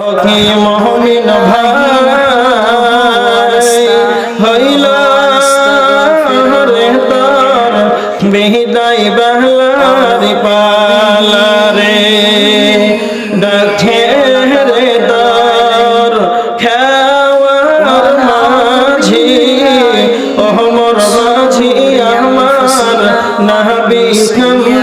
কি মহমিন ভাই, হইল রে তোর বেহিদাই বাহলারি পালারে। ডাকে রে তোর খাওয়ার মাঝি ওহমর মাঝি আমার নাহবি কামলিওয়ালা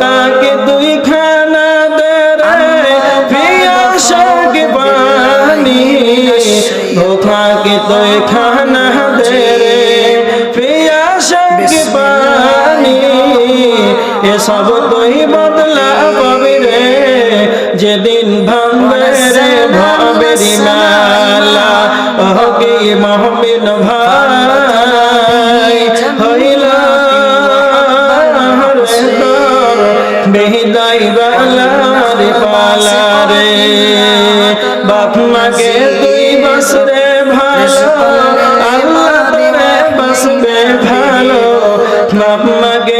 তাকে দুই খানা দেরে পিয়াসাকে পানি ধোকাকে দুই খানা দেরে পিয়াসাকে পানি এসব তুই বাপ মাকে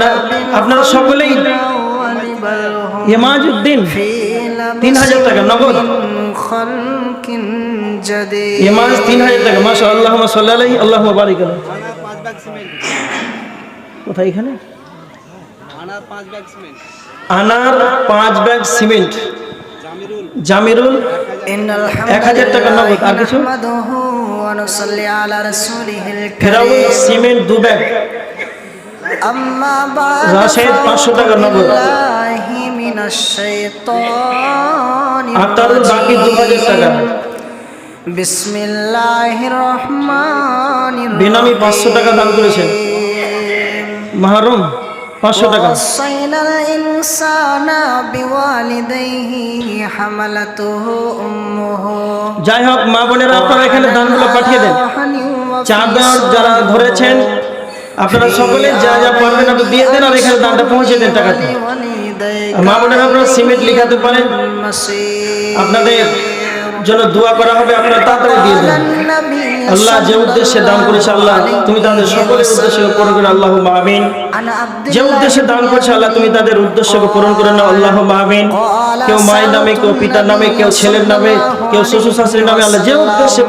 না, আপনারা সকলেই ইমাজউদ্দিন তিন হাজার টাকা নগদ। ইমাজ তিন হাজার টাকা মাসা আল্লাহ সাল্লাহ আল্লাহ বারিক। কোথায় এখানে? আনার পাঁচ ব্যাগ সিমেন্ট। জামিরুল, এক হাজার টাকা নগদ, আর কিছু? ফেরাউল সিমেন্ট দু ব্যাগ। পাঁচশো টাকা। টাকা বেনামি পাঁচশো টাকা দান করেছেন। মাহরুম পাঁচশো টাকা। যাই হোক মা বোনেরা আপনারা এখানে দানগুলো পাঠিয়ে দেন। চাঁদ যারা ধরেছেন আপনারা সকলে যা যা পারবেন আপনি দিয়ে দেন আর এখানে দানটা পৌঁছে দেন টাকাটা। মা বোনেরা আপনারা সিমেন্ট লিখাতে পারেন। আপনাদের জন্য দোয়া করা হবে, আপনারা তাড়াতাড়ি দিয়ে দেন। আল্লাহ যে উদ্দেশ্যে দান করেছে আল্লাহ, তুমি তাদের সকলের উদ্দেশ্যে পূরণ করে আল্লাহ আমিন। যে উদ্দেশ্যে দান করছে আল্লাহ, তুমি তাদের উদ্দেশ্যকে পূরণ করে নাও আল্লাহ আমিন। কেউ মায়ের নামে, কেউ পিতার নামে, কেউ ছেলের নামে, কেউ শ্বশুর শাশুড়ির নামে আল্লাহ যে উদ্দেশ্যে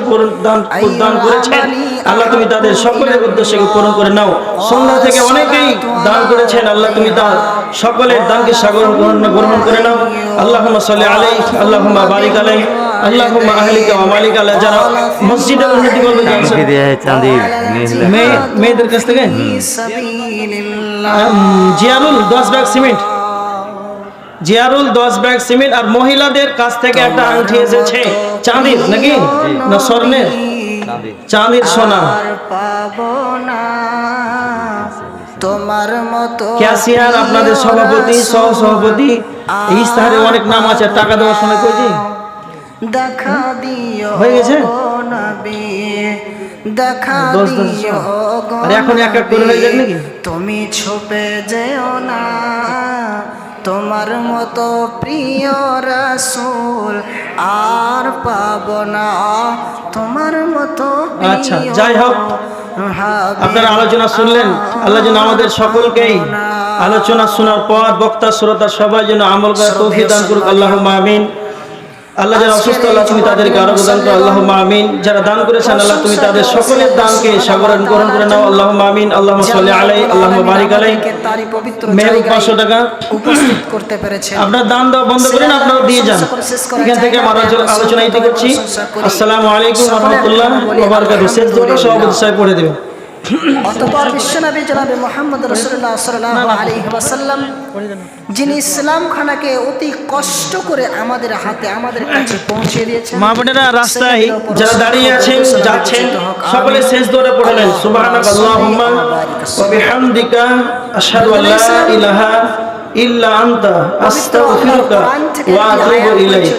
দান দান করেছেন, আল্লাহ তুমি তাদের সকলের উদ্দেশ্যকে পূরণ করে নাও। সন্ধ্যা থেকে অনেকেই দান করেছেন, আল্লাহ তুমি তার সকলের দানকে সাগর গ্রহণ করে নাও। আল্লাহ সাল্লি আলাই আল্লাহ বারিক আলাই আল্লাহ আহলিকা ওয়া মালিক আল্লাহ যারা মসজিদের উন্নতি করবে জানছে কি দেয়া চাঁদি। মেয়ে মেয়েদের কাছ থেকে? জিয়ারুল দশ ব্যাগ সিমেন্ট। জিয়ারুল দশ ব্যাগ সিমেন্ট আর মহিলাদের কাছ থেকে একটা আংটি এসেছে। চাঁদির নাকি? না স্বর্ণের? চাঁদি চাঁদির সোনা। তোমার মতো ক্যাশিয়ার আপনাদের সভাপতি সহ সভাপতি এই ইস্তাহারে অনেক নাম আছে টাকা দেওয়ার সময় কইছি দেখা দিও হয়ে গেছে? নবী দেখা দশ দশ দিও গো এখন এক এক করে হয়ে যাক নাকি? তুমি ছুপে যেও না তোমার মতো প্রিয় রাসূল আর পাব না। তোমার মতো আচ্ছা, যাই হোক, আপনারা আলোচনা শুনলেন আল্লাহ যেন আমাদের সকলকেই আলোচনা শোনার পর বক্তা শ্রোতা সবাই যেন আমল করার তৌফিক দান করুক আল্লাহ আমিন। আল্লাহ যারা অসুস্থ আল্লাহ তুমি তাদেরকে আরও দান করো। আল্লাহ আমিন। যারা দান করেছেন আল্লাহ তুমি তাদের সকলের দানকে সাগরণ গ্রহণ করে নাও। আল্লাহ আমিন। আল্লাহ সাল্লি আলাই আল্লাহ বারিক আলাই মেহবুব পাঁচশো টাকা। উপস্থিত করতে পেরেছেন। আপনার দান দেওয়া বন্ধ করেন আপনারা দিয়ে যান। এখান থেকে আমার আলোচনা- করছি। আসসালামু আলাইকুম রহমতুল্লাহ সভাপতি সাহেব পড়ে দেবেন অতপর বিশ্বনবী জনাবে মোহাম্মদ রসুল্লাহ সাল্লাহ আলী ওয়াসাল্লাম যিনি ইসলাম খানাকে অতি কষ্ট করে আমাদের হাতে আমাদের কাছে পৌঁছে দিয়েছেন মা বোনেরা রাস্তায় যারা দাঁড়িয়ে আছেন যাচ্ছেন সকলে শেষ দৌড়ে পড়লেন সুবহানাক আল্লাহুম্মা ওয়া বিহামদিকা আশহাদু আল্লা ইলাহা ইল্লা আনতা আস্তাগফিরুকা ওয়া আতুবু ইলাইক।